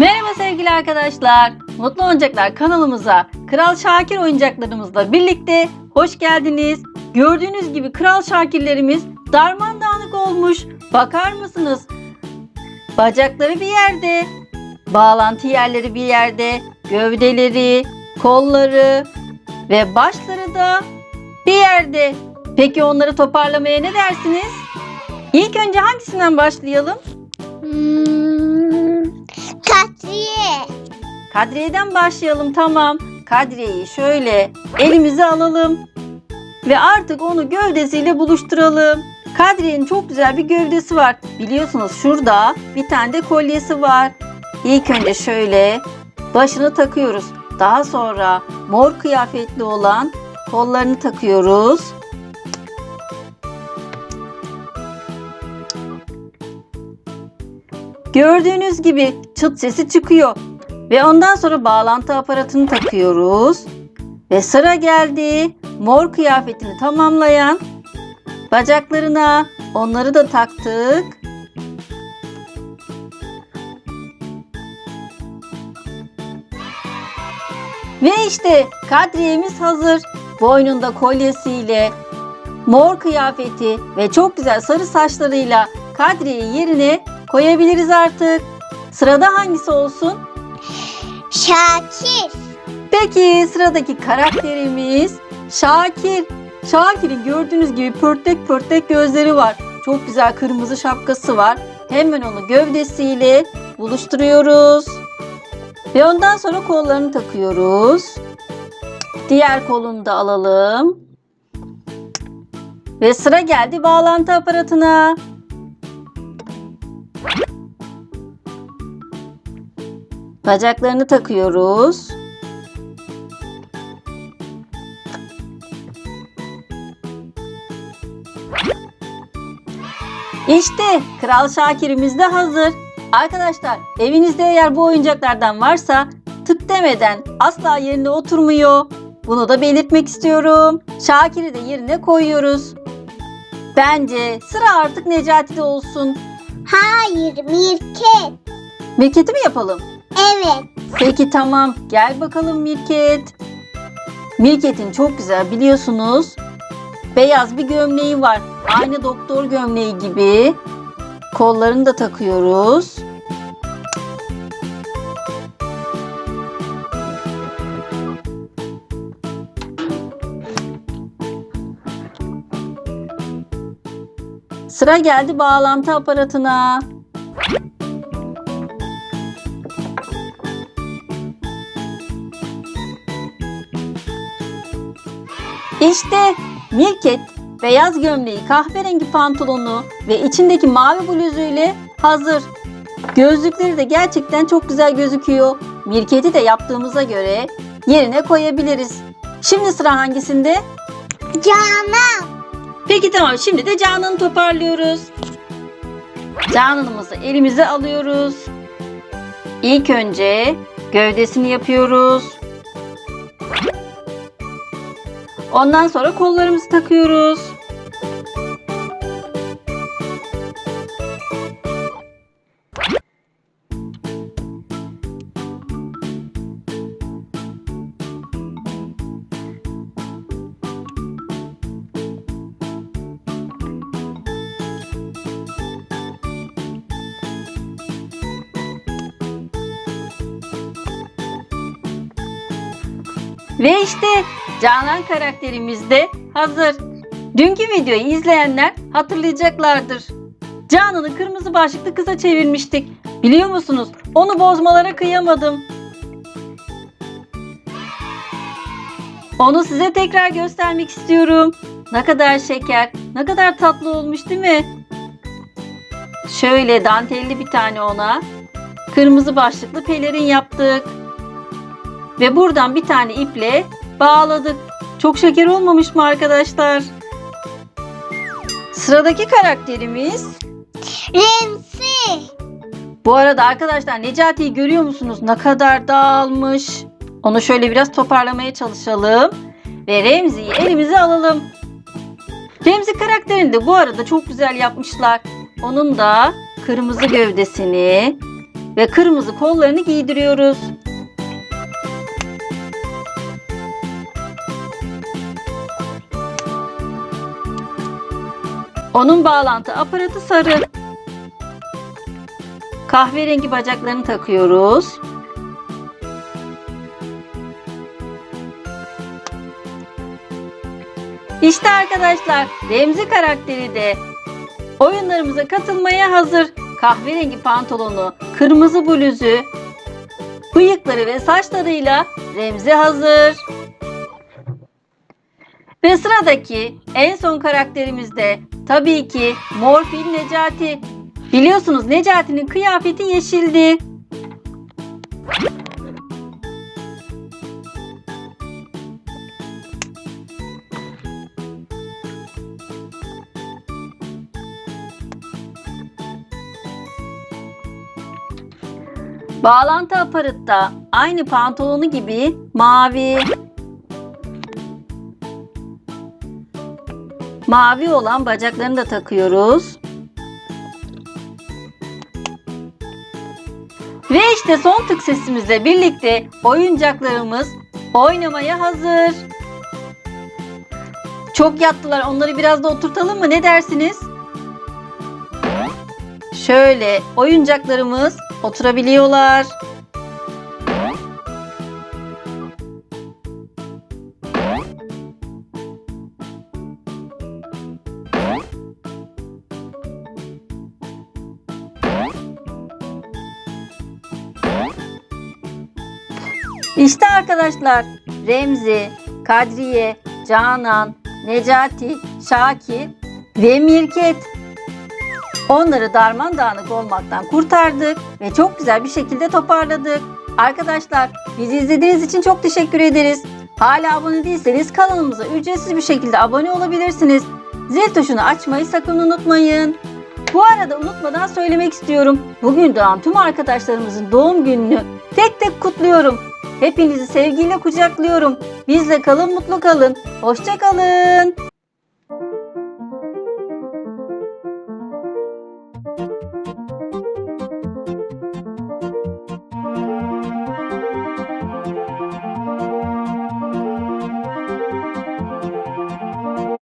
Merhaba sevgili arkadaşlar. Mutlu Oyuncaklar kanalımıza Kral Şakir oyuncaklarımızla birlikte hoş geldiniz. Gördüğünüz gibi Kral Şakirlerimiz darman dağınık olmuş. Bakar mısınız? Bacakları bir yerde, bağlantı yerleri bir yerde, gövdeleri, kolları ve başları da bir yerde. Peki onları toparlamaya ne dersiniz? İlk önce hangisinden başlayalım? Hmm, Kadriye'den başlayalım tamam. Kadriye'yi şöyle elimize alalım. Ve artık onu gövdesiyle buluşturalım. Kadriye'nin çok güzel bir gövdesi var. Biliyorsunuz şurada bir tane de kolyesi var. İlk önce şöyle başını takıyoruz. Daha sonra mor kıyafetli olan kollarını takıyoruz. Gördüğünüz gibi çıt sesi çıkıyor. Ve ondan sonra bağlantı aparatını takıyoruz. Ve sıra geldi mor kıyafetini tamamlayan bacaklarına. Onları da taktık. Ve işte Kadriye'miz hazır. Boynunda kolyesiyle, mor kıyafeti ve çok güzel sarı saçlarıyla Kadriye'yi yerine koyabiliriz artık. Sırada hangisi olsun? Şakir. Peki sıradaki karakterimiz Şakir. Şakir'in gördüğünüz gibi pörtek pörtek gözleri var. Çok güzel kırmızı şapkası var. Hemen onu gövdesiyle buluşturuyoruz. Ve ondan sonra kollarını takıyoruz. Diğer kolunu da alalım. Ve sıra geldi bağlantı aparatına. Bacaklarını takıyoruz. İşte Kral Şakir'imiz de hazır. Arkadaşlar evinizde eğer bu oyuncaklardan varsa tık demeden asla yerine oturmuyor. Bunu da belirtmek istiyorum. Şakir'i de yerine koyuyoruz. Bence sıra artık Necati'de olsun. Hayır Mirket. Mirket'i mi yapalım? Evet. Peki tamam. Gel bakalım Mirket. Mirket'in çok güzel biliyorsunuz. Beyaz bir gömleği var. Aynı doktor gömleği gibi. Kollarını da takıyoruz. Sıra geldi bağlantı aparatına. İşte Mirket beyaz gömleği, kahverengi pantolonu ve içindeki mavi bluzuyla hazır. Gözlükleri de gerçekten çok güzel gözüküyor. Mirket'i de yaptığımıza göre yerine koyabiliriz. Şimdi sıra hangisinde? Canan. Peki tamam şimdi de Canan'ı toparlıyoruz. Canan'ımızı elimize alıyoruz. İlk önce gövdesini yapıyoruz. Ondan sonra kollarımızı takıyoruz. Ve işte Canan karakterimiz de hazır. Dünkü videoyu izleyenler hatırlayacaklardır. Canan'ı kırmızı başlıklı kıza çevirmiştik. Biliyor musunuz? Onu bozmalara kıyamadım. Onu size tekrar göstermek istiyorum. Ne kadar şeker, ne kadar tatlı olmuş değil mi? Şöyle dantelli bir tane ona. Kırmızı başlıklı pelerin yaptık. Ve buradan bir tane iple bağladık. Çok şeker olmamış mı arkadaşlar? Sıradaki karakterimiz Remsi. bu arada arkadaşlar Necati'yi görüyor musunuz? Ne kadar dağılmış. Onu şöyle biraz toparlamaya çalışalım. Ve Remzi'yi elimize alalım. Remzi karakterini de bu arada çok güzel yapmışlar. Onun da kırmızı gövdesini, ve kırmızı kollarını giydiriyoruz. Onun bağlantı aparatı sarı. Kahverengi bacaklarını takıyoruz. İşte arkadaşlar Remzi karakteri de oyunlarımıza katılmaya hazır. Kahverengi pantolonu, kırmızı bluzu, bıyıkları ve saçlarıyla Remzi hazır. Ve sıradaki en son karakterimiz de tabii ki Morfil Necati. Biliyorsunuz Necati'nin kıyafeti yeşildi. Bağlantı aparıtta aynı pantolonu gibi mavi. Mavi olan bacaklarını da takıyoruz. Ve işte son tık sesimizle birlikte oyuncaklarımız oynamaya hazır. Çok yattılar. Onları biraz da oturtalım mı? Ne dersiniz? Şöyle oyuncaklarımız oturabiliyorlar. İşte arkadaşlar Remzi, Kadriye, Canan, Necati, Şakir ve Mirket. Onları darman dağınık olmaktan kurtardık ve çok güzel bir şekilde toparladık. Arkadaşlar bizi izlediğiniz için çok teşekkür ederiz. Hala abone değilseniz kanalımıza ücretsiz bir şekilde abone olabilirsiniz. Zil tuşunu açmayı sakın unutmayın. Bu arada unutmadan söylemek istiyorum. Bugün doğan tüm arkadaşlarımızın doğum gününü tek tek kutluyorum. Hepinizi sevgiyle kucaklıyorum. Bizle kalın, mutlu kalın. Hoşça kalın.